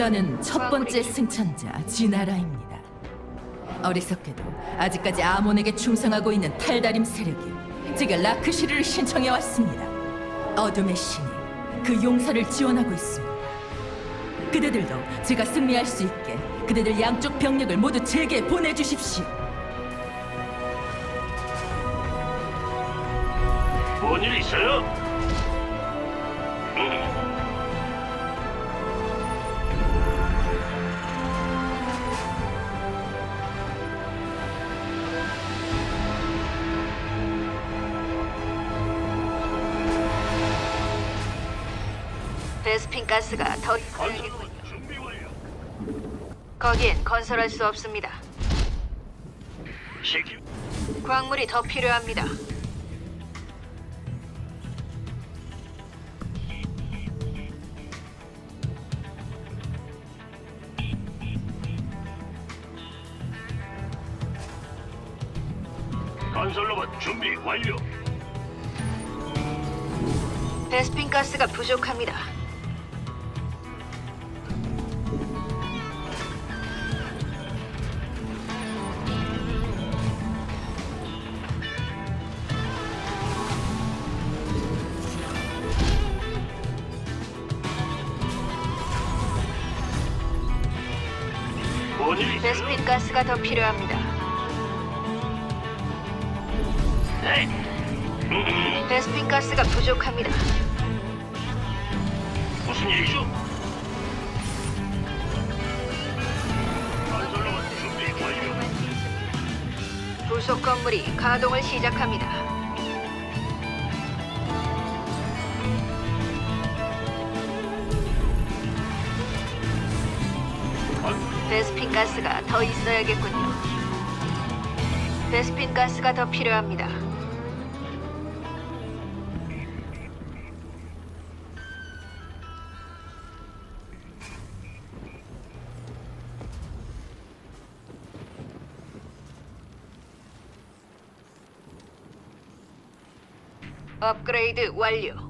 저는 첫 번째 승천자 지나라입니다. 어리석게도 아직까지 아몬에게 충성하고 있는 탈다림 세력이 제가 라크시르를 신청해 왔습니다. 어둠의 신이 그 용사를 지원하고 있습니다. 그대들도 제가 승리할 수 있게 그대들 양쪽 병력을 모두 제게 보내주십시오. 뭔일 있어요? 베스핀 가스가 더. 거기엔 건설할 수 없습니다. 광물이 더 필요합니다. 건설로봇 준비 완료. 베스핀 가스가 부족합니다. 베스핀 가스가 더 필요합니다. 네. 베스핀 가스가 부족합니다. 무슨 일이죠? 건설로봇 준비 완료. 부속 건물이 가동을 시작합니다. 가스가 더 있어야겠군요. 베스핀 가스가 더 필요합니다. 업그레이드 완료.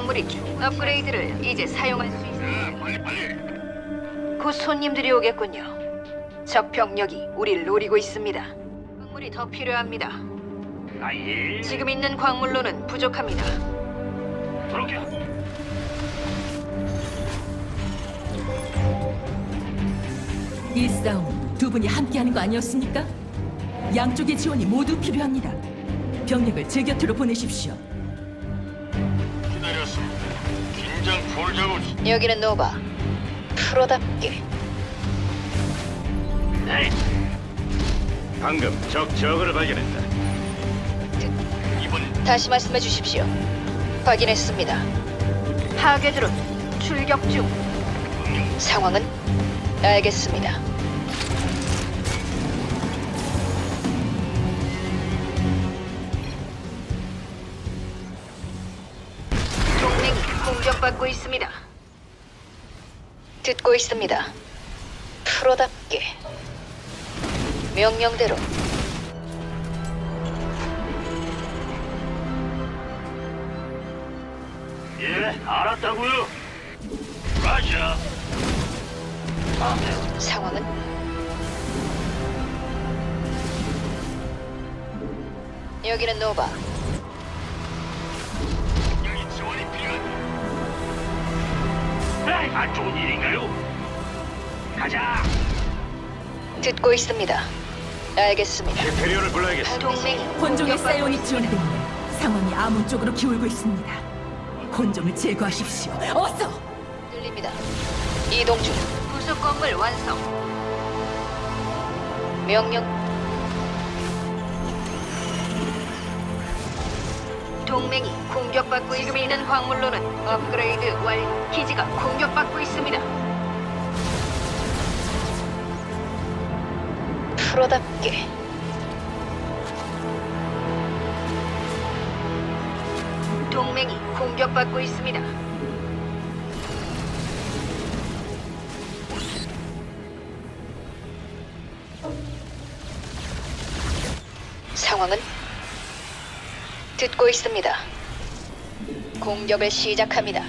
광물이 주 업그레이드를 이제 사용할 수 있습니다. 네, 빨리 빨리. 곧 손님들이 오겠군요. 적 병력이 우리를 노리고 있습니다. 광물이 더 필요합니다. 아 예. 지금 있는 광물로는 부족합니다. 그렇게. 이 싸움 두 분이 함께하는 거 아니었습니까? 양쪽의 지원이 모두 필요합니다. 병력을 제 곁으로 보내십시오. 여기는 노바. 프로답게 네. 방금 적 적을 발견했다. 이번 다시 말씀해 주십시오. 확인했습니다. 파괴 드론 출격 중. 상황은 알겠습니다. 공격받고 있습니다. 듣고 있습니다. 프로답게 명령대로 예, 알았다고요. 라자. 아, 상황은 여기는 노바. 여기 지원이 필요한. 에이, 안 좋은 일인가요? 가자. 듣고 있습니다. 알겠습니다. 페리오를 불러야겠어. 동맹이 혼종의 공격받고 사이오닉 지원 있습니다. 때문에 상황이 아몬 쪽으로 기울고 있습니다. 혼종을 제거하십시오. 어서! 들립니다. 이동 중. 부속 건물 완성. 명령. 동맹이 공격받고 지금 있는 광물로는 업그레이드 완. 기지가 공격받고 있습니다. 프로답게. 동맹이 공격받고 있습니다. 상황은 듣고 있습니다. 공격을 시작합니다.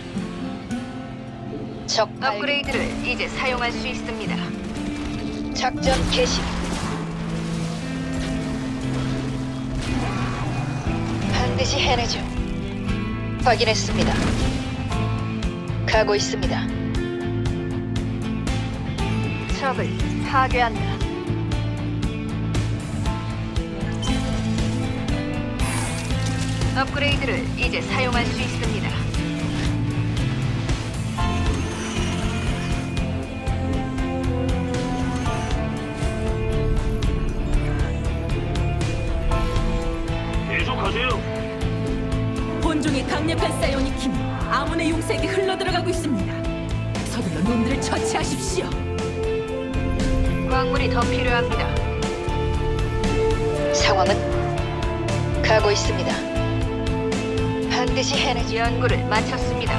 적 업그레이드를 이제 사용할 수 있습니다. 작전 개시. 반드시 해내죠. 확인했습니다. 가고 있습니다. 적을 파괴한다. 업그레이드를 이제 사용할 수 있습니다. 계속하세요. 본종의 강력한 사이오닉 힘이 아몬의 용사에게 흘러들어가고 있습니다. 서둘러 놈들을 처치하십시오. 광물이 더 필요합니다. 상황은 가고 있습니다. 반드시 해내지 연구를 마쳤습니다.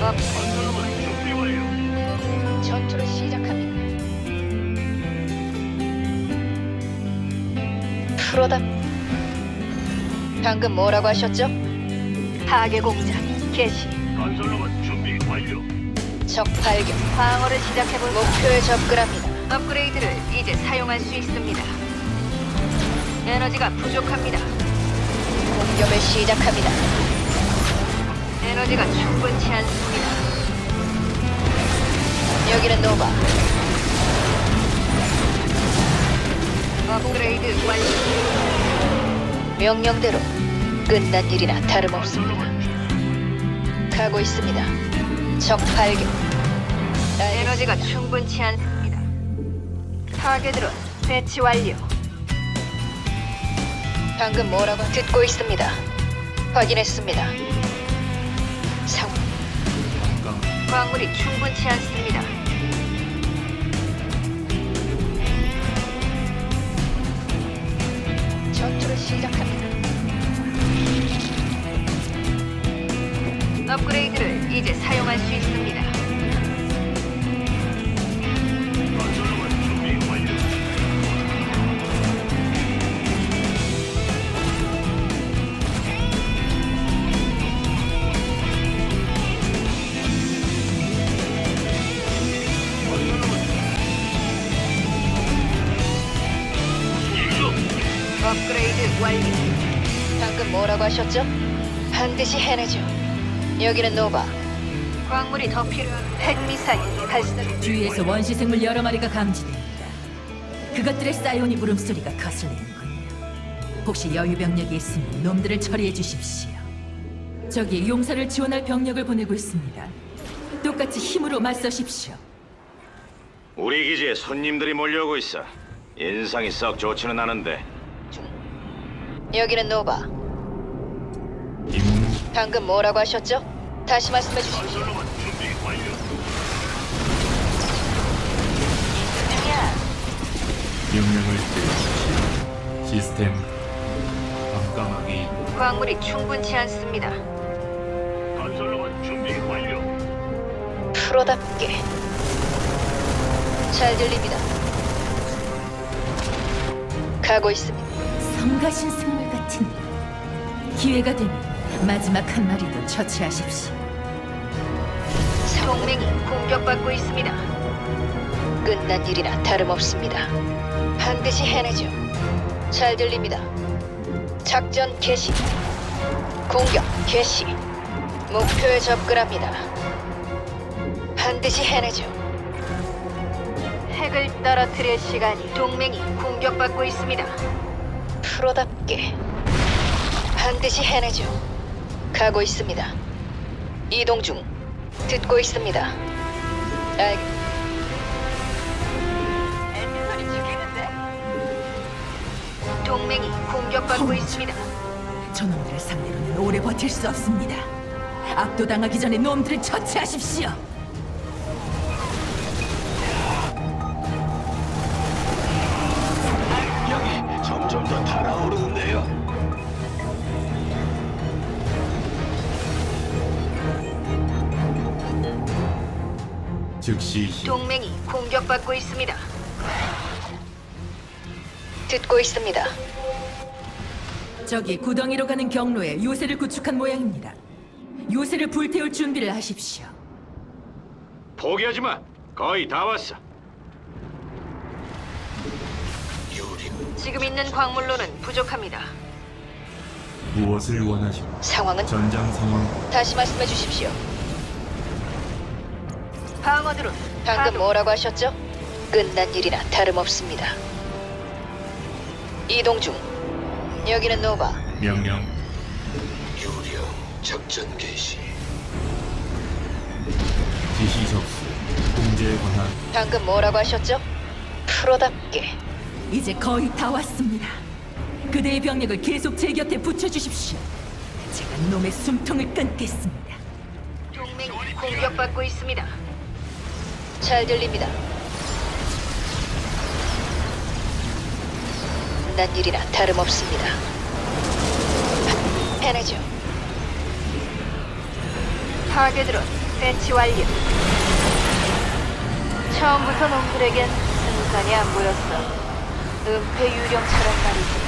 업 건설로만 준비 완료. 전투를 시작합니다. 프로다. 방금 뭐라고 하셨죠? 파괴 공작 개시. 건설로만 준비 완료. 적 발견. 방어를 시작해볼 목표에 접근합니다. 업그레이드를 이제 사용할 수 있습니다. 에너지가 부족합니다. 공격을 시작합니다. 에너지가 충분치 않습니다. 여기는 노바. 업그레이드 완료. 명령대로 끝난 일이나 다름없습니다. 가고 있습니다. 적 발견. 에너지가 충분치 않습니다. 타겟으로 배치 완료. 방금 뭐라고 듣고 있습니다. 확인했습니다. 상황. 광물이 충분치 않습니다. 전투를 시작합니다. 업그레이드를 이제 사용할 수 있습니다. 완료. 방금 뭐라고 하셨죠? 반드시 해내죠. 여기는 노바. 광물이 더 필요한 핵미사일 발사. 주위에서 원시 생물 여러 마리가 감지됩니다. 그것들의 사이오닉 울음소리가 거슬리는군요. 혹시 여유 병력이 있으면 놈들을 처리해 주십시오. 저기 용사를 지원할 병력을 보내고 있습니다. 똑같이 힘으로 맞서십시오. 우리 기지에 손님들이 몰려오고 있어. 인상이 썩 좋지는 않은데 여기는 노바. 방금 뭐라고 하셨죠? 다시 말씀해 주십시오. 건설로만 준비 완료. 명령을 내리십시오. 시스템 깜깜하기 광물이 충분치 않습니다. 건설로만 준비 완료. 프로답게 잘 들립니다. 가고 있습니다. 성가신 생물 같은 기회가 되면 마지막 한 마리도 처치하십시오. 동맹이 공격받고 있습니다. 끝난 일이나 다름없습니다. 반드시 해내죠. 잘 들립니다. 작전 개시. 공격 개시. 목표에 접근합니다. 반드시 해내죠. 핵을 떨어뜨릴 시간이 동맹이 공격받고 있습니다. 프로답게 반드시 해내죠. 가고 있습니다. 이동 중. 듣고 있습니다. 알... 동맹이 공격받고 있습니다. 저놈들을 상대로는 오래 버틸 수 없습니다. 압도당하기 전에 놈들을 처치하십시오. 여기 점점 더 달아오르는데요. 즉시 시- 동맹이 공격받고 있습니다. 듣고 있습니다. 저기 구덩이로 가는 경로에 요새를 구축한 모양입니다. 요새를 불태울 준비를 하십시오. 포기하지 마. 거의 다 왔어. 지금 있는 광물로는 부족합니다. 무엇을 원하시오? 상황은 전장 상황 다시 말씀해 주십시오. 방어드론 방금 뭐라고 하셨죠? 끝난 일이나 다름없습니다. 이동 중. 여기는 노바. 명령 유령 작전 개시 지시 접수 공제에 관한 방금 뭐라고 하셨죠? 프로답게. 이제 거의 다 왔습니다. 그대의 병력을 계속 제 곁에 붙여주십시오. 제가 놈의 숨통을 끊겠습니다. 동맹이 공격받고 있습니다. 잘 들립니다. 난 일이나 다름없습니다. 해내죠. 타겟으로 배치 완료. 처음부터 놈들에겐 승산이 안 보였어. 은폐 유령처럼 말이지.